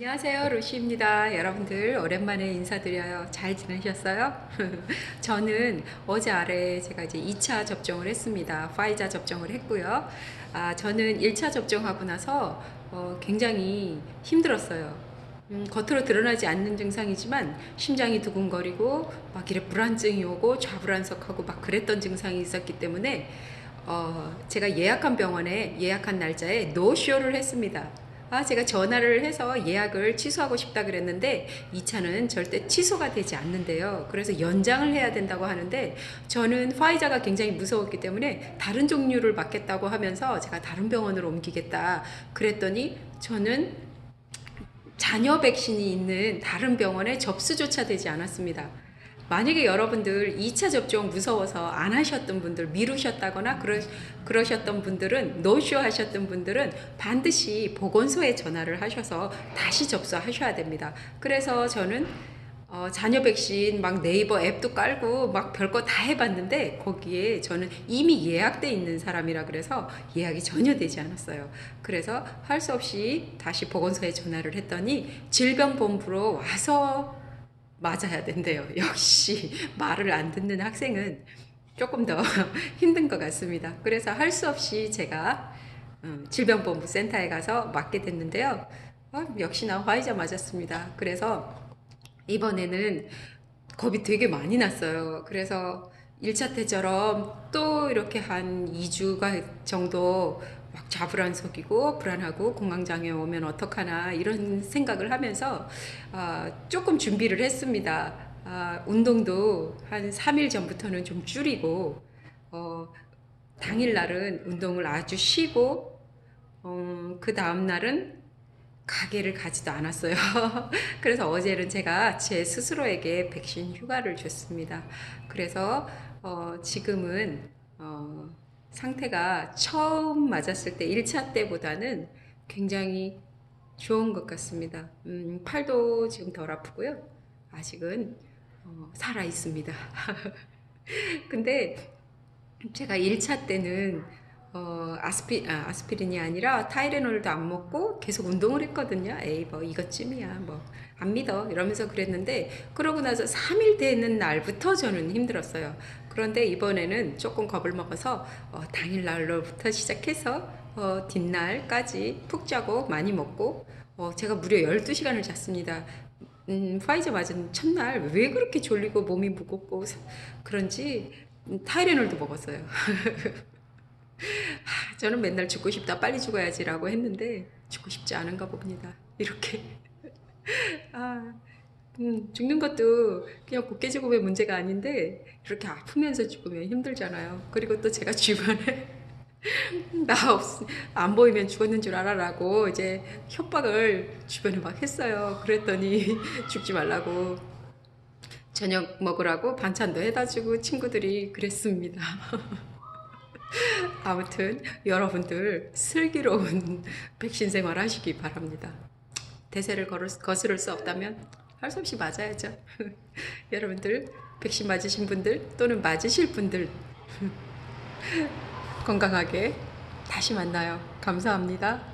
안녕하세요 루시입니다. 여러분들 오랜만에 인사드려요. 잘 지내셨어요? 저는 어제 아래 제가 이제 2차 접종을 했습니다. 파이자 접종을 했고요. 아, 저는 1차 접종하고 나서 어, 굉장히 힘들었어요. 음, 겉으로 드러나지 않는 증상이지만 심장이 두근거리고 막 이래 불안증이 오고 좌불안석하고 막 그랬던 증상이 있었기 때문에 어, 제가 예약한 병원에 예약한 날짜에 노쇼를 했습니다. 아, 제가 전화를 해서 예약을 취소하고 싶다 그랬는데 2차는 절대 취소가 되지 않는데요. 그래서 연장을 해야 된다고 하는데 저는 화이자가 굉장히 무서웠기 때문에 다른 종류를 맞겠다고 하면서 제가 다른 병원으로 옮기겠다 그랬더니 저는 자녀 백신이 있는 다른 병원에 접수조차 되지 않았습니다. 만약에 여러분들 2차 접종 무서워서 안 하셨던 분들, 미루셨다거나 그러, 그러셨던 분들은, 노쇼 하셨던 분들은 반드시 보건소에 전화를 하셔서 다시 접수하셔야 됩니다. 그래서 저는 어, 자녀 백신 막 네이버 앱도 깔고 막 별거 다 해봤는데 거기에 저는 이미 예약돼 있는 사람이라 그래서 예약이 전혀 되지 않았어요. 그래서 할 수 없이 다시 보건소에 전화를 했더니 질병본부로 와서 맞아야 된대요. 역시 말을 안 듣는 학생은 조금 더 힘든 것 같습니다. 그래서 할 수 없이 제가 음, 질병본부 센터에 가서 맞게 됐는데요. 어, 역시나 화이자 맞았습니다. 그래서 이번에는 겁이 되게 많이 났어요. 그래서 1차 때처럼 또 이렇게 한 2주가 정도 막 좌불안석이고 불안하고 공황장애 오면 어떡하나 이런 생각을 하면서 아, 조금 준비를 했습니다. 아, 운동도 한 3일 전부터는 좀 줄이고 어, 당일 날은 운동을 아주 쉬고 어, 그 다음 날은 가게를 가지도 않았어요. 그래서 어제는 제가 제 스스로에게 백신 휴가를 줬습니다. 그래서 어, 지금은 어, 상태가 처음 맞았을 때 1차 때보다는 굉장히 좋은 것 같습니다. 음, 팔도 지금 덜 아프고요. 아직은 어, 살아 있습니다. 근데 제가 1차 때는 어, 아스피, 아, 아스피린이 아니라 타이레놀도 안 먹고 계속 운동을 했거든요. 에이, 뭐, 이것쯤이야. 뭐, 안 믿어. 이러면서 그랬는데, 그러고 나서 3일 되는 날부터 저는 힘들었어요. 그런데 이번에는 조금 겁을 먹어서, 어, 당일날로부터 시작해서, 어, 뒷날까지 푹 자고 많이 먹고, 어, 제가 무려 12시간을 잤습니다. 음, 파이저 맞은 첫날 왜 그렇게 졸리고 몸이 무겁고 그런지 음, 타이레놀도 먹었어요. 하, 저는 맨날 죽고 싶다, 빨리 죽어야지라고 했는데 죽고 싶지 않은가 봅니다. 이렇게. 아, 음, 죽는 것도 그냥 곱게 죽으면 문제가 아닌데 이렇게 아프면서 죽으면 힘들잖아요. 그리고 또 제가 주변에 나 없, 안 보이면 죽었는 줄 알아라고 이제 협박을 주변에 막 했어요. 그랬더니 죽지 말라고 저녁 먹으라고 반찬도 해다 주고 친구들이 그랬습니다. 아무튼 여러분들 슬기로운 백신 생활 하시기 바랍니다. 대세를 거스를 수 없다면 할 수 없이 맞아야죠. 여러분들 백신 맞으신 분들 또는 맞으실 분들 건강하게 다시 만나요. 감사합니다.